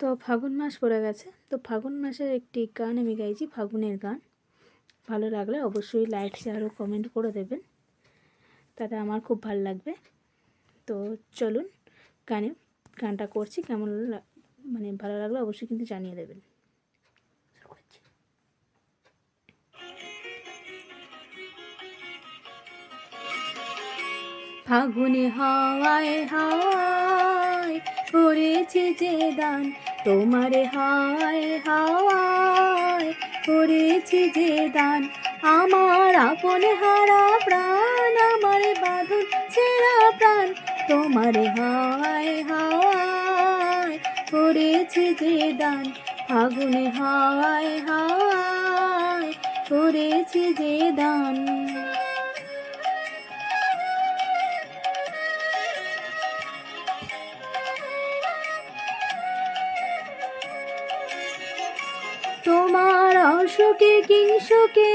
তো ফাগুন মাস পড়ে গেছে। তো ফাগুন মাসের একটি গান আমি গাইছি, ফাগুনের গান। ভালো লাগলে অবশ্যই লাইক শেয়ার ও কমেন্ট করে দেবেন। তাতে আমার খুব ভালো লাগবে। তো চলুন, গানে, গানটা করছি। কেমন মানে ভালো লাগলে অবশ্যই কিন্তু জানিয়ে দেবেন। ফাগুনে হাওয়ায় হাওয়ায় করেছে যে দান, তোমারে হায় হাওয়ায় করেছে যে দান, আমার আপন হারা প্রাণ, আমার বাঁধন ছেঁড়া প্রাণ, তোমারে হায় হাওয়ায় করেছে যে দান ফাগুনে হায় হাওয়ায় করেছে যে দান তোমার অসুখে কিংসুকে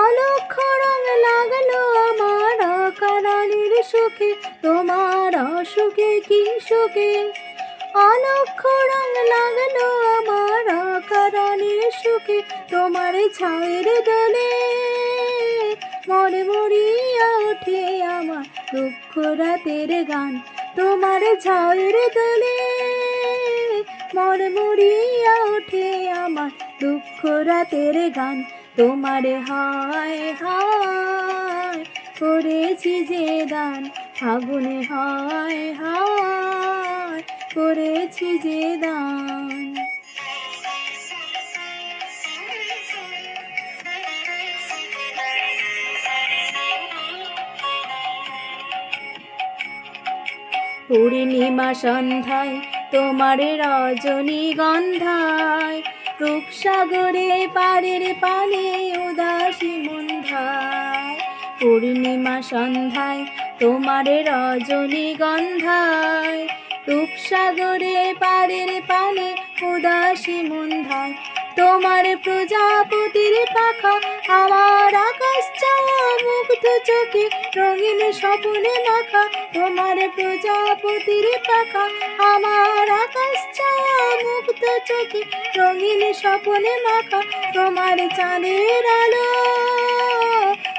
অলক্ষ রং লাগল আমার কারানির সুখে। তোমার অসুখে কিংসুকে অলক্ষ রং লাগল আমার কারানির সুখে। তোমার ছায়ের দলে মরে মরিয়া ওঠে আমার দুঃখ রাতের গান। তোমার ছায়ের দলে মর মুড়িয়া ওঠে আমার দুঃখ রাতের গান। তোমারে হায় হায়, করেছি যে দান। ফাগুনে হায় হায়, করেছি যে দান। পূর্ণিমা সন্ধ্যায়, তোমার রজনী গন্ধায়, রূপসাগরে পাড়ের পানে উদাসী মন্ধায়। পূর্ণিমা সন্ধ্যায়, তোমার রজনী গন্ধায়, রূপসাগরে পাড়ের পানে উদাসী মন্ধায় তোমার প্রজাপতির পাখা আমার আকাশ চাওয়া মুগ্ধ চোখে, রঙিন স্বপ্নে মাখা তোমার প্রজাপতির পাখা আমার আকাশ চাওয়া মুগ্ধ চোখে, রঙিন স্বপ্নে মাখা তোমার চাঁদের আলো।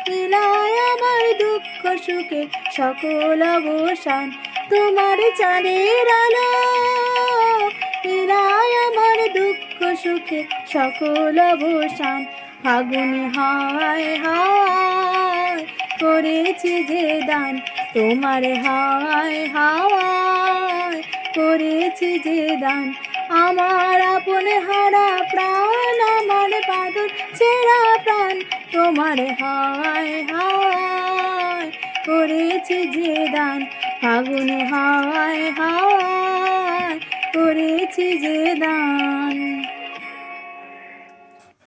মিলায় আমার দুঃখ সুখে সকল অবসান তোমার চাঁদের আলো। মিলায় আমার দুঃখ সুখে সকল অবসান ফাগুনি হায় হায় করেছি যে দান, তোমার হায় হায় করেছি যে দান। আমার আপন হারা প্রাণ, আমার বাদর ছেঁড়া প্রাণ, তোমার হায় হায় করেছি যে দান। ফাগুন হায় হায় করেছি যে দান।